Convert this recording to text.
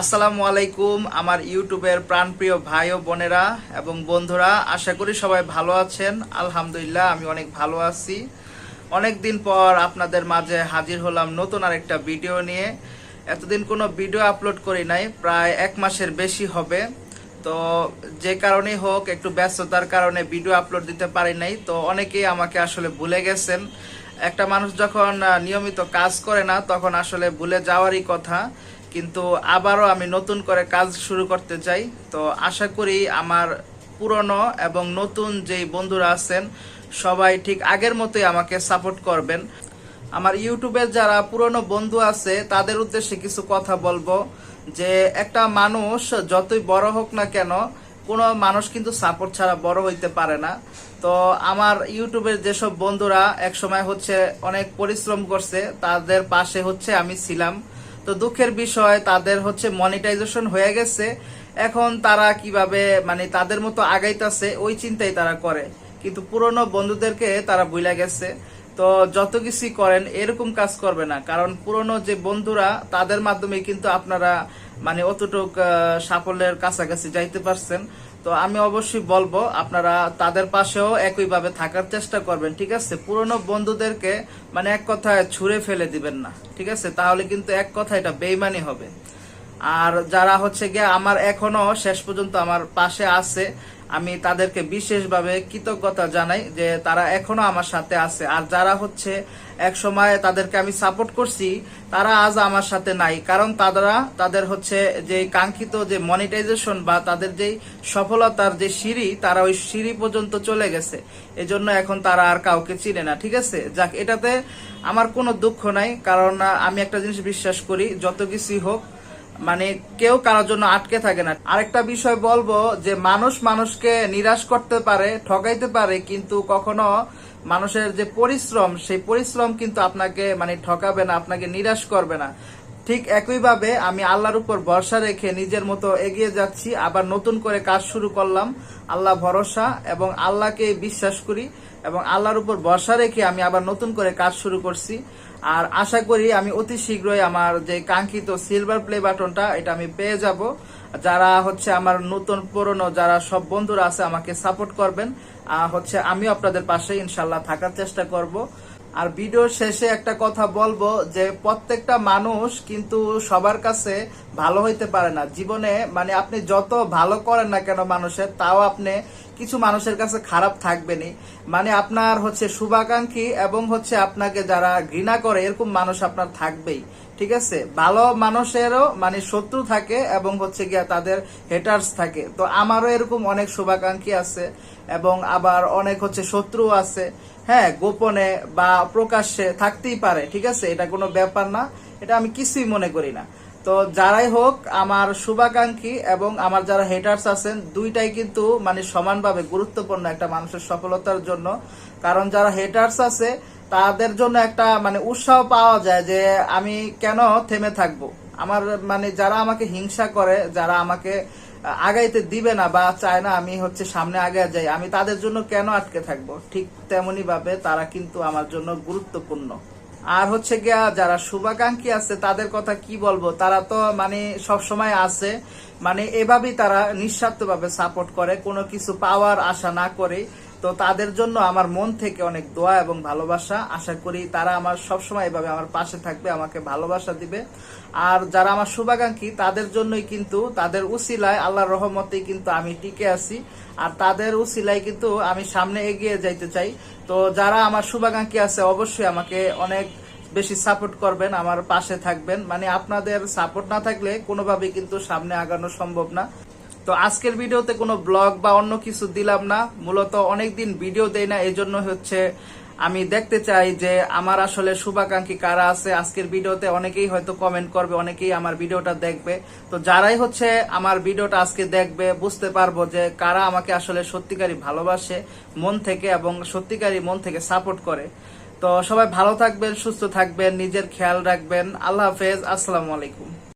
আসসালামু আলাইকুম, আমার ইউটিউবের প্রাণপ্রিয় ভাই ও বোনেরা এবং বন্ধুরা, আশা করি সবাই ভালো আছেন। আলহামদুলিল্লাহ, আমি অনেক ভালো আছি। অনেক দিন পর আপনাদের মাঝে হাজির হলাম নতুন আরেকটা ভিডিও নিয়ে। এতদিন কোনো ভিডিও আপলোড করি নাই, প্রায় এক মাসের বেশি হবে। তো যে কারণেই হোক, একটু ব্যস্ততার কারণে ভিডিও আপলোড দিতে পারি নাই। তো অনেকেই আমাকে আসলে ভুলে গেছেন। একটা মানুষ যখন নিয়মিত কাজ করে না, তখন আসলে ভুলে যাওয়ারই কথা। কিন্তু আবারও আমি নতুন করে কাজ শুরু করতে চাই। তো আশা করি আমার পুরনো এবং নতুন যেই বন্ধুরা আছেন, সবাই ঠিক আগের মতোই আমাকে সাপোর্ট করবেন। আমার ইউটিউবের যারা পুরনো বন্ধু আছে, তাদের উদ্দেশ্যে কিছু কথা বলব যে, একটা মানুষ যতই বড় হোক না কেন, কোনো মানুষ কিন্তু সাপোর্ট ছাড়া বড় হইতে পারে না। তো আমার ইউটিউবের যেসব বন্ধুরা একসময় হচ্ছে অনেক পরিশ্রম করছে, তাদের পাশে হচ্ছে আমি ছিলাম। তো দুঃখের বিষয়, তাদের হচ্ছে মনিটাইজেশন হয়ে গেছে। এখন তারা কীভাবে মানে তাদের মতো আগাইতেছে, ওই চিন্তাই তারা করে। কিন্তু পুরনো বন্ধুদেরকে তারা ভুলে গেছে। তো যত কিছুই করেন, এরকম কাজ করবে না। কারণ পুরনো যে বন্ধুরা, তাদের মাধ্যমে কিন্তু আপনারা মানে অতটুক সাফল্যের কাছাকাছি যাইতে পারছেন। তো আমি অবশ্যই বলব, আপনারা তাদের পাশেও একইভাবে থাকার চেষ্টা করবেন, ঠিক আছে? পুরনো বন্ধুদেরকে মানে এক কথায় ছুঁড়ে ফেলে দিবেন না, ঠিক আছে? তাহলে কিন্তু এক কথা এটা বেইমানি হবে। আর যারা হচ্ছে গিয়ে আমার এখনও শেষ পর্যন্ত আমার পাশে আছে আমি তাদেরকে বিশেষভাবে কৃতজ্ঞতা জানাই যে তারা এখনও আমার সাথে আছে। আর যারা হচ্ছে এক সময় তাদেরকে আমি সাপোর্ট করছি, তারা আজ আমার সাথে নাই। কারণ তারা, তাদের হচ্ছে যে কাঙ্ক্ষিত যে মনিটাইজেশন বা তাদের যে সফলতার যে সিঁড়ি, তারা ওই সিঁড়ি পর্যন্ত চলে গেছে। এজন্য এখন তারা আর কাউকে চিনে না, ঠিক আছে? যাক, এটাতে আমার কোনো দুঃখ নাই। কারণ আমি একটা জিনিস বিশ্বাস করি, যত কিছুই হোক মানে কেউ কারোর জন্য আটকে থাকে না। আরেকটা বিষয় বলব যে মানুষ মানুষকে নিরাশ করতে পারে, ঠকাইতে পারে, কিন্তু কখনো মানুষের যে পরিশ্রম, সেই পরিশ্রম কিন্তু আপনাকে মানে ঠকাবে না, আপনাকে নিরাশ করবে না। ঠিক একইভাবে আমি আল্লাহর উপর ভরসা রেখে নিজের মতো এগিয়ে যাচ্ছি, আবার নতুন করে কাজ শুরু করলাম। আল্লাহ ভরসা এবং আল্লাহকে বিশ্বাস করি এবং আল্লাহর উপর ভরসা রেখে আমি আবার নতুন করে কাজ শুরু করছি। আর আশা করি আমি অতি শীঘ্রই আমার যে কাঙ্ক্ষিত সিলভার প্লে বাটনটা এটা আমি পেয়ে যাব। যারা হচ্ছে আমার নতুন পুরনো, যারা সব বন্ধুরা আছে, আমাকে সাপোর্ট করবেন। হচ্ছে আমিও আপনাদের পাশে ইনশাল্লাহ থাকার চেষ্টা করব। আর ভিডিও শেষে একটা কথা বলব যে প্রত্যেকটা মানুষ কিন্তু সবার কাছে ভালো হইতে পারে না। জীবনে মানে আপনি যত ভালো করেন না কেন মানুষের, তাও আপনি কিছু মানুষের কাছে খারাপ থাকবেনই। মানে আপনার হচ্ছে শুভাকাঙ্ক্ষী এবং হচ্ছে আপনাকে যারা ঘৃণা করে, এরকম মানুষ আপনার থাকবেই। ঠিক আছে? ভালো মানুষেরও মানে শত্রু থাকে এবং হচ্ছে গিয়া তাদের হেটার্স থাকে। তো আমারও এরকম অনেক শুভাকাঙ্ক্ষী আছে এবং আবার অনেক হচ্ছে শত্রু আছে। হ্যাঁ গোপনে বা প্রকাশ্যে থাকতেই পারে। ঠিক আছে? এটা কোনো ব্যাপার না। এটা আমি কিছুই মনে করি না। তো যারাই হোক, আমার শুভাকাঙ্ক্ষী এবং আমার যারা হেটার্স আছেন, দুইটাই কিন্তু মানে সমানভাবে গুরুত্বপূর্ণ একটা মানুষের সফলতার জন্য। কারণ যারা হেটার্স আছে, তাদের জন্য একটা মানে উৎসাহ পাওয়া যায় যে আমি কেন থেমে থাকব। আমার মানে যারা আমাকে হিংসা করে, যারা আমাকে আগাইতে দিবে না বা চায় না আমি হচ্ছে সামনে আগে যাই, আমি তাদের জন্য কেন আটকে থাকব? ঠিক তেমনি ভাবে তারা কিন্তু আমার জন্য গুরুত্বপূর্ণ। আর হচ্ছে গিয়া যারা শুভাকাঙ্ক্ষী আছে, তাদের কথা কি বলব? তারা তো মানে সব সময় আছে। মানে এভাবেই তারা নিঃস্বার্থভাবে সাপোর্ট করে, কোনো কিছু পাওয়ার আশা না করে। তো তাদের জন্য আমার মন থেকে অনেক দোয়া এবং ভালোবাসা। আশা করি তারা আমার সবসময় এভাবে আমার পাশে থাকবে, আমাকে ভালোবাসা দিবে। আর যারা আমার শুভাকাঙ্ক্ষী, তাদের জন্যই কিন্তু, তাদের উসিলায়, আল্লাহর রহমতেই কিন্তু আমি টিকে আছি। আর তাদের উসিলায় কিন্তু আমি সামনে এগিয়ে যাইতে চাই। তো যারা আমার শুভাকাঙ্ক্ষী আছে, অবশ্যই আমাকে অনেক বেশি সাপোর্ট করবেন, আমার পাশে থাকবেন। মানে আপনাদের সাপোর্ট না থাকলে কোনোভাবেই কিন্তু সামনে আগানো সম্ভব না। তো আজকের ভিডিওতে কোনো ব্লগ বা অন্য কিছু দিলাম না। মূলত অনেকদিন ভিডিও দেই না এই জন্য হচ্ছে আমি দেখতে চাই যে আমার আসলে শুভাকাঙ্ক্ষী কারা আছে। আজকের ভিডিওতে অনেকেই হয়তো কমেন্ট করবে, অনেকেই আমার ভিডিওটা দেখবে। তো যারাই হচ্ছে আমার ভিডিওটা আজকে দেখবে, বুঝতে পারব যে কারা আমাকে আসলে সত্যিকারই ভালোবাসে, মন থেকে এবং সত্যিকারই মন থেকে সাপোর্ট করে। তো সবাই ভালো থাকবেন, সুস্থ থাকবেন, নিজের খেয়াল রাখবেন। আল্লাহ হাফেজ, আসসালামু আলাইকুম।